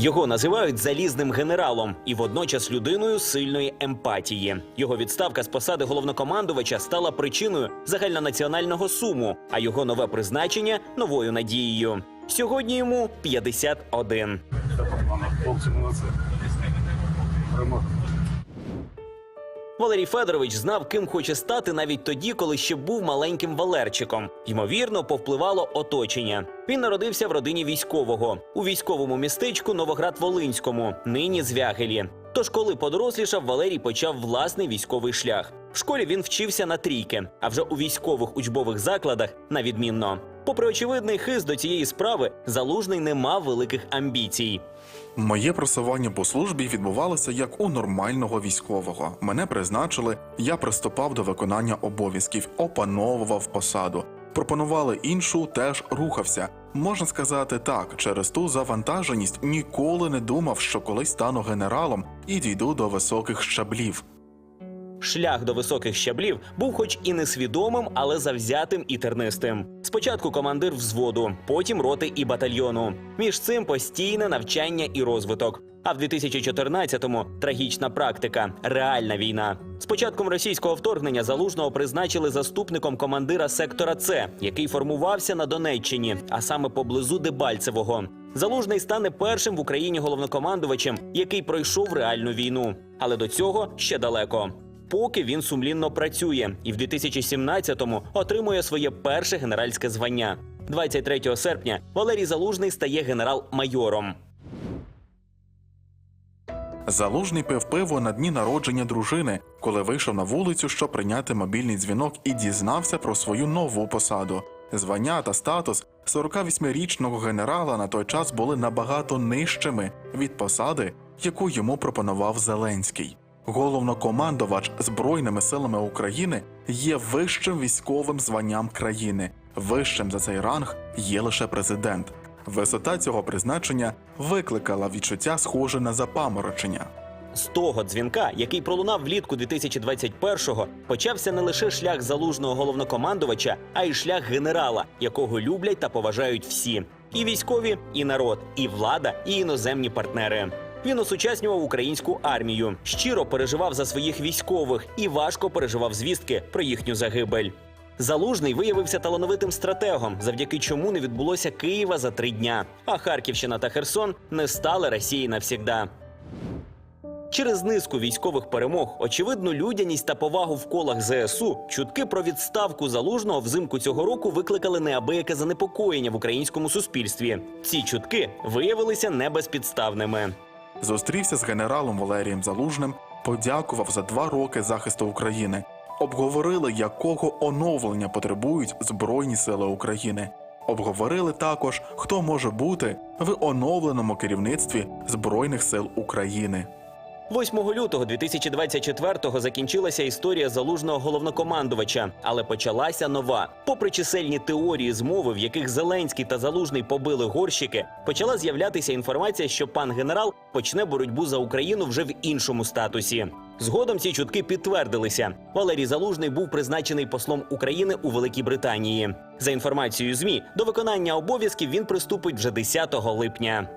Його називають залізним генералом і водночас людиною сильної емпатії. Його відставка з посади головнокомандувача стала причиною загальнонаціонального суму, а його нове призначення новою надією. Сьогодні йому 51. Валерій Федорович знав, ким хоче стати навіть тоді, коли ще був маленьким Валерчиком. Ймовірно, повпливало оточення. Він народився в родині військового у військовому містечку Новоград-Волинському, нині Звягелі. Тож, коли подорослішав, Валерій почав власний військовий шлях. В школі він вчився на трійки, а вже у військових учбових закладах на відмінно. Попри очевидний хист до цієї справи, залужний не мав великих амбіцій. Моє просування по службі відбувалося як у нормального військового. Мене призначили, я приступав до виконання обов'язків, опановував посаду. Пропонували іншу, теж рухався. Можна сказати так, через ту завантаженість ніколи не думав, що колись стану генералом і дійду до високих щаблів. Шлях до високих щаблів був, хоч і несвідомим, але завзятим і тернистим. Спочатку командир взводу, потім роти і батальйону. Між цим постійне навчання і розвиток. А в 2014-му трагічна практика реальна війна. З початком російського вторгнення залужного призначили заступником командира сектора С, який формувався на Донеччині, а саме поблизу Дебальцевого. Залужний стане першим в Україні головнокомандувачем, який пройшов реальну війну. Але до цього ще далеко. Поки він сумлінно працює, і в 2017-му отримує своє перше генеральське звання. 23 серпня Валерій Залужний стає генерал-майором. Залужний пив пиво на дні народження дружини, коли вийшов на вулицю, щоб прийняти мобільний дзвінок і дізнався про свою нову посаду. Звання та статус 48-річного генерала на той час були набагато нижчими від посади, яку йому пропонував Зеленський. Головнокомандувач Збройними силами України є вищим військовим званням країни. Вищим за цей ранг є лише президент. Висота цього призначення викликала відчуття схоже на запаморочення. З того дзвінка, який пролунав влітку 2021-го, почався не лише шлях залужного головнокомандувача, а й шлях генерала, якого люблять та поважають всі: і військові, і народ, і влада, і іноземні партнери. Він осучаснював українську армію, щиро переживав за своїх військових і важко переживав звістки про їхню загибель. Залужний виявився талановитим стратегом, завдяки чому не відбулося Києва за три дня. А Харківщина та Херсон не стали Росії навсігда. Через низку військових перемог, очевидну людяність та повагу в колах ЗСУ, чутки про відставку залужного взимку цього року викликали неабияке занепокоєння в українському суспільстві. Ці чутки виявилися небезпідставними. Зустрівся з генералом Валерієм Залужним, подякував за два роки захисту України. Обговорили, якого оновлення потребують Збройні Сили України. Обговорили також, хто може бути в оновленому керівництві Збройних сил України. 8 лютого 2024-го закінчилася історія залужного головнокомандувача, але почалася нова. Попри чисельні теорії змови, в яких Зеленський та Залужний побили горщики, почала з'являтися інформація, що пан генерал почне боротьбу за Україну вже в іншому статусі. Згодом ці чутки підтвердилися. Валерій Залужний був призначений послом України у Великій Британії. За інформацією ЗМІ, до виконання обов'язків він приступить вже 10 липня.